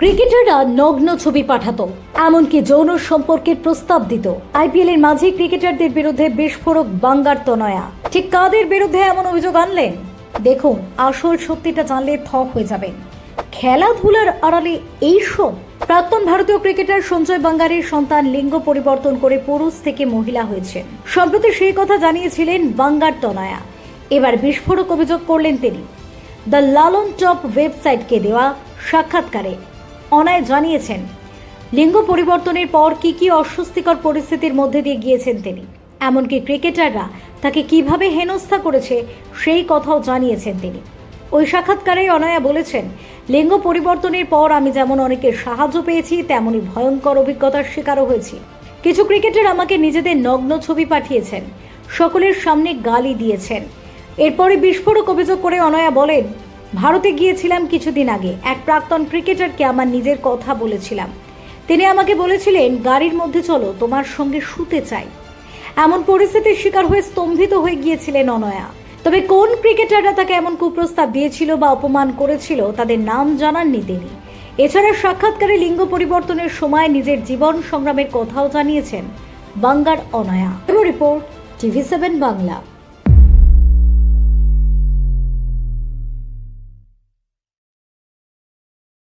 ক্রিকেটাররা নগ্ন ছবি পাঠাতো, এমনকি যৌন সম্পর্কের প্রস্তাব দিত। আইপিএল এর মাঝে ক্রিকেটারদের বিরুদ্ধে বিস্ফোরক বাঙ্গার তনয়া। ঠিক কাদের বিরুদ্ধে এমন অভিযোগ আনলেন? দেখুন, আসল সত্যিটা জানলে থ হয়ে যাবেন খেলাধুলার আড়ালে এইসব প্রাক্তন ভারতীয় ক্রিকেটার সঞ্জয় বাঙ্গারের সন্তান লিঙ্গ পরিবর্তন করে পুরুষ থেকে মহিলা হয়েছেন সম্প্রতি সেই কথা জানিয়েছিলেন বাঙ্গার তনয়া। এবার বিস্ফোরক অভিযোগ করলেন তিনি। দ্য লালন টপ ওয়েবসাইটকে দেওয়া সাক্ষাৎকারে। অনায় জানিয়েছেন, লিঙ্গ পরিবর্তনের পর কি কি অস্বস্তিকর পরিস্থিতির মধ্যে দিয়ে গিয়েছেন তিনি। এমনকি ক্রিকেটাররা তাকে কীভাবে হেনস্থা করেছে সেই কথাও জানিয়েছেন তিনি। ওই সাক্ষাৎকারে অনয়া বলেছেন, লিঙ্গ পরিবর্তনের পর আমি যেমন অনেকের সাহায্য পেয়েছি, তেমনই ভয়ঙ্কর অভিজ্ঞতার শিকারও হয়েছি। কিছু ক্রিকেটার আমাকে নিজেদের নগ্ন ছবি পাঠিয়েছেন, সকলের সামনে গালি দিয়েছেন। এরপরে বিস্ফোরক অভিযোগ করে অনয়া বলেন ভারতে গিয়েছিলাম কিছুদিন আগে। এক প্রাক্তন ক্রিকেটারকে আমার নিজের কথা বলেছিলাম। তিনি আমাকে বলেছিলেন, গাড়ির মধ্যে চলো, তোমার সঙ্গে শুতে চাই। এমন পরিস্থিতির শিকার হয়ে স্তম্ভিত হয়ে গিয়েছিলেন অনয়া। তবে কোন ক্রিকেটাররা তাকে এমন কুপ্রস্তাব দিয়েছিল বা অপমান করেছিল, তাদের নাম জানাননি তিনি। এছাড়া সাক্ষাৎকারে লিঙ্গ পরিবর্তনের সময় নিজের জীবন সংগ্রামের কথাও জানিয়েছেন Bangar Anaya. Report, TV seven Bangla.